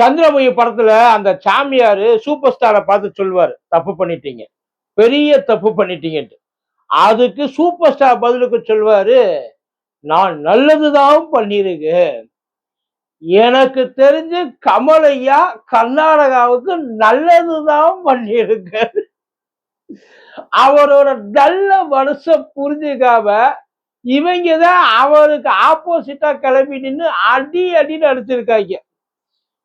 சந்திரமுகி படத்துல அந்த சாமியாரு சூப்பர் ஸ்டாரை பார்த்து சொல்வாரு தப்பு பண்ணிட்டீங்க. பெரிய தப்பு பண்ணிட்டீங்கன்ட்டு. அதுக்கு சூப்பர் ஸ்டார் பதிலுக்கு சொல்வாரு நான் நல்லதுதான் பண்ணிருக்கேன். எனக்கு தெரிஞ்சு கமலையா கர்நாடகாவுக்கு நல்லதுதான் பண்ணிருக்கு அவரோட நல்ல மனச புரிஞ்சுக்காம இவங்க தான் அவருக்கு ஆப்போசிட்டா கிளம்பி நின்று அடி அடின்னு அடிச்சிருக்காங்க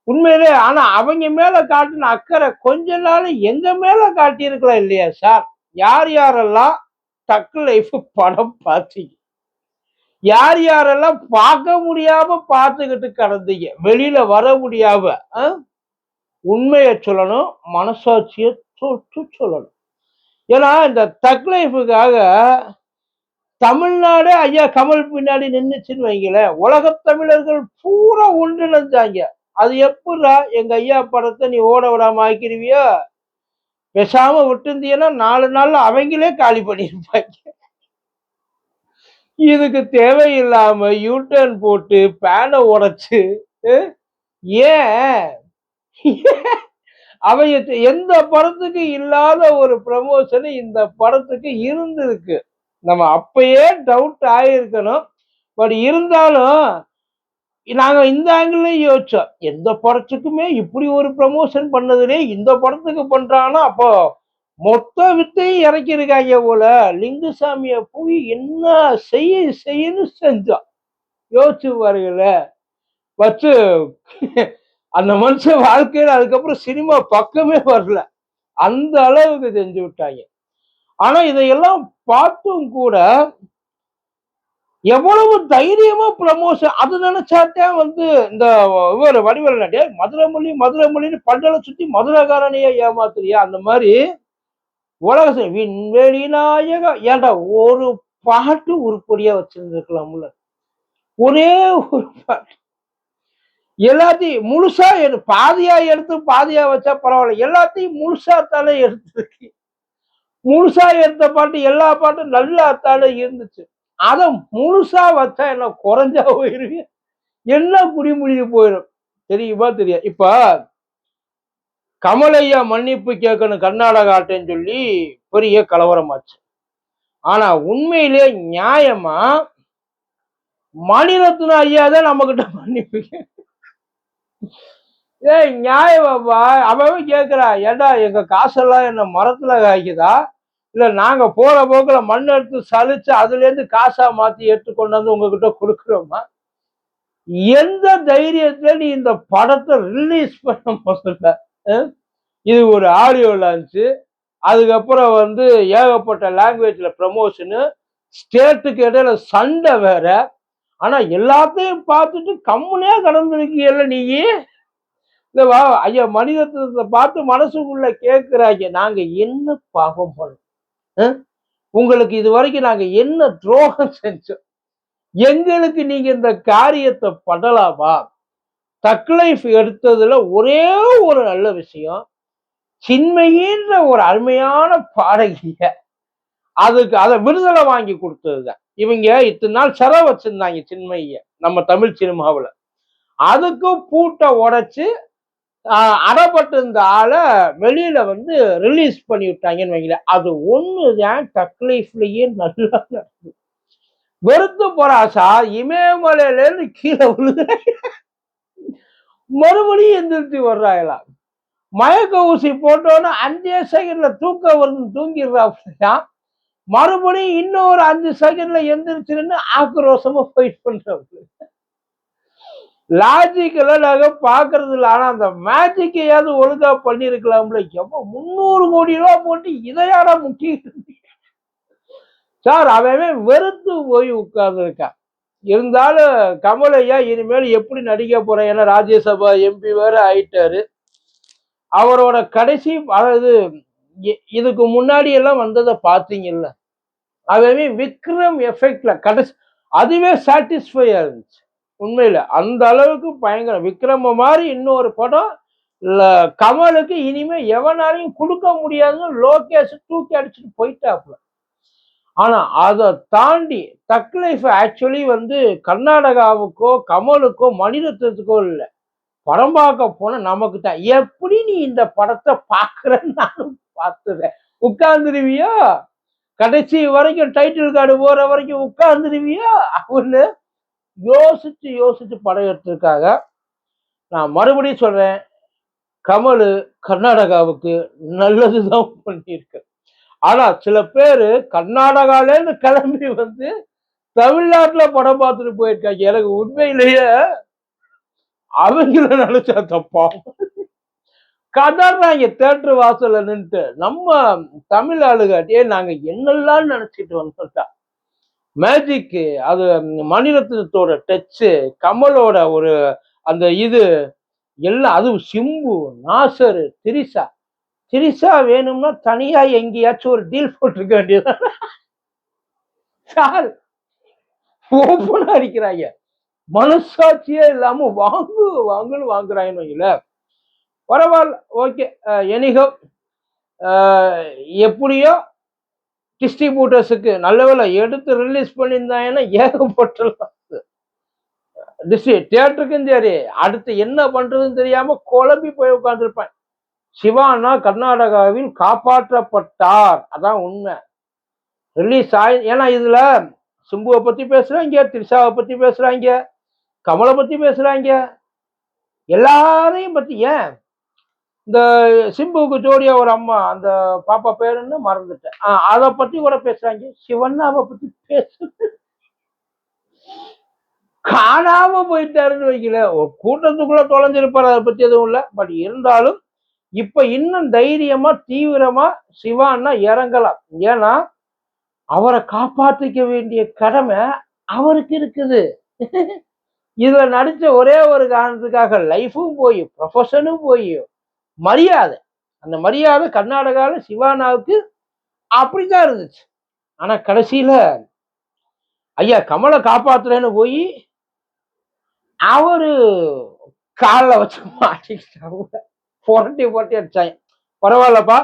உண்மையிலே ஆனா அவங்க மேல காட்டின அக்கறை கொஞ்ச நாள் எங்க மேல காட்டியிருக்கலாம் இல்லையா சார் யார் யாரெல்லாம் டக்கு லைஃப் படம் பார்த்தீங்க? யார் யாரெல்லாம் பார்க்க முடியாம பார்த்துக்கிட்டு கிடந்தீங்க? வெளியில வர முடியாம ஆ? உண்மையை சொல்லணும் மனசாட்சியை தொட்டு சொல்லணும். ஏன்னா இந்த தக் லைஃபுக்காக தமிழ்நாடே ஐயா கமல் பின்னாடி நின்றுச்சுன்னு வைங்களேன். உலக தமிழர்கள் பூரா ஒன்றிணைஞ்சாங்க. அது எப்படா எங்க ஐயா படத்தை நீ ஓட விடாம ஆக்கிருவியோ? பேசாம விட்டுருந்தீங்கன்னா நாலு நாள்ல அவங்களே காலி பண்ணியிருப்பாங்க இதுக்கு தேவையில்லாம யூட்டர்ன் போட்டு பேனை உடைச்சு ஏன்? அவைய எந்த படத்துக்கு இல்லாத ஒரு ப்ரமோஷன் இந்த படத்துக்கு இருந்திருக்கு. நம்ம அப்பயே டவுட் ஆகியிருக்கணும் பட் இருந்தாலும் நாங்க இந்த ஆங்கிள்லையும் யோசிச்சோம் எந்த படத்துக்குமே இப்படி ஒரு ப்ரமோஷன் பண்ணதுலே இந்த படத்துக்கு பண்றான்னா அப்போ மொத்த வித்தையும் இறக்கியிருக்காங்க போல லிங்குசாமியை போய் என்ன செய்ய செய்யன்னு செஞ்சோம் யோசிச்சு பாருங்கள. வச்சு அந்த மனுஷன் வாழ்க்கையில அதுக்கப்புறம் சினிமா பக்கமே வரல. அந்த அளவுக்கு செஞ்சு விட்டாங்க. ஆனா இதையெல்லாம் பார்த்தும் கூட எவ்வளவு தைரியமா ப்ரமோஷன் அது நினைச்சாட்டே வந்து இந்த இவர் வடிவேல் நாட்டியா மதுரை மொழி மதுரை மொழின்னு பண்டலை சுத்தி மதுரைக்காரனையே ஏமாத்துறியா? அந்த மாதிரி உலக விண்வெளி நாயகா ஏண்டா ஒரு பாட்டு உருப்படியா வச்சிருந்துருக்கலாம்ல? ஒரே ஒரு பாட்டு. எல்லாத்தையும் முழுசா எடு பாதியா எடுத்து பாதியா வச்சா பரவாயில்ல. எல்லாத்தையும் முழுசா தானே எடுத்துருக்கு முழுசா எடுத்த பாட்டு எல்லா பாட்டும் நல்லா தானே இருந்துச்சு. அத முழுசா வச்சா என்ன குறைஞ்சா போயிருங்க என்ன குடிமுடிவு போயிடும் தெரியுமா? தெரியாது. இப்ப கமலையா மன்னிப்பு கேட்கணும் கர்நாடகாட்டேன்னு சொல்லி பெரிய கலவரமாச்சு. ஆனா உண்மையிலே நியாயமா மணிரத்ன ஐயா தான் நம்ம கிட்ட மன்னிப்பு ஏய் நியாயமாப்பா அவன் கேக்குறா ஏடா எங்க காசெல்லாம் என்ன மரத்துல காய்க்குதா? இல்லை நாங்கள் போகிற போக்கில் மண் எடுத்து சலித்து அதுலேருந்து காசாக மாற்றி எடுத்துக்கொண்டு எடுத்து கொண்டு வந்து உங்ககிட்ட கொடுக்குறோமா? எந்த தைரியத்தில் நீ இந்த படத்தை ரிலீஸ் பண்ண முதல்ல? இது ஒரு ஆடியோ லான்ச்சு அதுக்கப்புறம் வந்து ஏகப்பட்ட லாங்குவேஜில் ப்ரமோஷனு ஸ்டேட்டுக்கு இடையில சண்டை வேற. ஆனால் எல்லாத்தையும் பார்த்துட்டு கம்முனே கடந்துருக்கீங்கல்ல நீயே இல்லை வா ஐயா மனிதத்தை பார்த்து மனசுக்குள்ள கேட்குறாங்க நாங்கள் என்ன பாவம் பண்ணோம் உங்களுக்கு இது வரைக்கும் நாங்கள் என்ன துரோகம் செஞ்சோம்? எங்களுக்கு நீங்க இந்த காரியத்தை பண்ணலாமா? தக்லைஃப் எடுத்ததுல ஒரே ஒரு நல்ல விஷயம் சின்மையின்ற ஒரு அருமையான பாடகிய அதுக்கு அதை விடுதலை வாங்கி கொடுத்ததுதான். இவங்க இத்தனை நாள் செலவு வச்சிருந்தாங்க சின்மைய நம்ம தமிழ் சினிமாவில். அதுக்கும் பூட்டை உடைச்சு ஆஹ், அடப்பட்டு ஆளை வெளியில வந்து ரிலீஸ் பண்ணி விட்டாங்கன்னு வைங்களேன். அது ஒண்ணுதான் தக்லைஃப்லயே நல்லா நடக்குது. வெறுத்து போறா சார் இமயமலையில இருந்து கீழே விழுகிறாங்க மறுபடியும் எந்திரிச்சு வர்றாங்களா மயக்க ஊசி போட்டோன்னு அஞ்சே செகண்ட்ல தூக்கம் வருது தூங்கிடுறா மறுபடியும் இன்னொரு அஞ்சு செகண்ட்ல எந்திரிச்சிருந்து ஆக்ரோஷமா ஃபைட் பண்றாங்க லாஜிக்கெல்லாம் நாங்கள் பாக்குறது இல்லை ஆனால் அந்த மேஜிக்கையாவது ஒழுங்காக பண்ணியிருக்கலாம்ல எப்போ முந்நூறு கோடி ரூபா போட்டு இதையாடா முக்கிட்டு முக்கிய சார் அவன் வெறுத்து போய் உட்கார்ந்துருக்கான். இருந்தாலும் கமலையா இனிமேல் எப்படி நடிக்க போறேன்? ஏன்னா ராஜ்யசபா எம்பி வேற ஆயிட்டாரு. அவரோட கடைசி அதாவது இதுக்கு முன்னாடி எல்லாம் வந்ததை பார்த்தீங்கல்ல? அவன் விக்ரம் எஃபெக்ட்ல கடைசி அதுவே சாட்டிஸ்ஃபையா இருந்துச்சு. உண்மையில அந்த அளவுக்கு பயங்கரம். விக்ரம மாதிரி இன்னொரு படம் கமலுக்கு இனிமே எவனாலையும் கொடுக்க முடியாதுன்னு லோகேஷ் தூக்கி அடிச்சுட்டு போயிட்டாப்புல. ஆனா அதை தாண்டி தக் லைஃப் ஆக்சுவலி வந்து கர்நாடகாவுக்கோ கமலுக்கோ மணிரத்னத்துக்கோ இல்லை. படம் பார்க்க போன நமக்கு தான். எப்படி நீ இந்த படத்தை பார்க்கறன்னு நானும் பார்த்துறேன் உட்கார்ந்துருவியா? கடைசி வரைக்கும் டைட்டில் கார்டு போற வரைக்கும் உட்கார்ந்துருவியா? அப்படின்னு யோசிச்சு யோசிச்சு படம் எடுத்திருக்காங்க நான் மறுபடியும் சொல்றேன் கமல் கர்நாடகாவுக்கு நல்லதுதான் பண்ணியிருக்கு. ஆனா சில பேர் கர்நாடகாலேருந்து கிளம்பி வந்து தமிழ்நாட்டுல படம் பார்த்துட்டு போயிருக்காங்க. எனக்கு உண்மையிலேயே அவங்கள நினைச்சா தப்பா? கதறாங்க தேட்டர் வாசல்ல நின்றுட்டு நம்ம தமிழ் ஆளுகாட்டியே நாங்க என்னெல்லாம் நினைச்சிட்டு வந்துட்டா மேஜிக்கு அது மணிரத்னத்தோட டச்சு கமலோட ஒரு அந்த இது எல்லாம் அதுவும் சிம்பு நாசர் திரிசா திரிசா வேணும்னா தனியா எங்கேயாச்சும் ஒரு டீல் போட்டிருக்க வேண்டியது சார் ஓப்பனா அடிக்கிறாங்க மனசாட்சியே இல்லாம வாங்கு வாங்குன்னு வாங்குறாங்கன்னு இல்ல பரவாயில்ல ஓகே எனிகோ எப்படியோ டிஸ்ட்ரிபியூட்டர்ஸுக்கு நல்ல வேலை எடுத்து ரிலீஸ் பண்ணியிருந்தாங்கன்னா ஏகப்பட்டலாம். டிஸ்ட்ரி தியேட்டருக்கும் சரி அடுத்து என்ன பண்ணுறதுன்னு தெரியாமல் குழம்பி போய் உட்காந்துருப்பேன் சிவானா கர்நாடகாவில் காப்பாற்றப்பட்டார். அதான் உண்மை. ரிலீஸ் ஆகி ஏன்னா இதில் சிம்புவை பற்றி பேசுகிறாங்க திரிஷாவை பற்றி பேசுகிறாங்க கமலை பற்றி பேசுகிறாங்க எல்லாரையும் பற்றி ஏன் இந்த சிம்புவுக்கு ஜோடியா ஒரு அம்மா அந்த பாப்பா பேருன்னு மறந்துட்டேன். ஆஹ் அதை பத்தி கூட பேசுறாங்க. சிவண்ணாவை பத்தி பேசு காணாம போயிட்டாருன்னு வைக்கல. ஒரு கூட்டத்துக்குள்ள தொலைஞ்சிருப்பார் அதை பத்தி எதுவும் இல்லை. பட் இருந்தாலும் இப்ப இன்னும் தைரியமா தீவிரமா சிவான்னா இறங்கலாம். ஏன்னா அவரை காப்பாற்றிக்க வேண்டிய கடமை அவருக்கு இருக்குது. இதுல நடிச்ச ஒரே ஒரு காரணத்துக்காக லைஃபும் போய் ப்ரொஃபஷனும் போய் மரியாதை. அந்த மரியாதை கர்நாடகாவில் சிவானாவுக்கு அப்படிதான் இருந்துச்சு. ஆனா கடைசியில் ஐயா கமலை காப்பாத்துறேன்னு போய் அவரு காலில் வச்சு மாட்டிக்கிட்டாங்க புரட்டி புரட்டி அடிச்சாங்க. பரவாயில்லப்பா.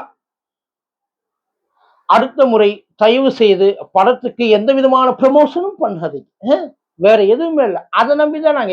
அடுத்த முறை தயவு செய்து படத்துக்கு எந்த விதமான ப்ரமோஷனும் பண்ணாதீங்க. வேற எதுவுமே இல்லை. அதை நம்பி தான் நாங்க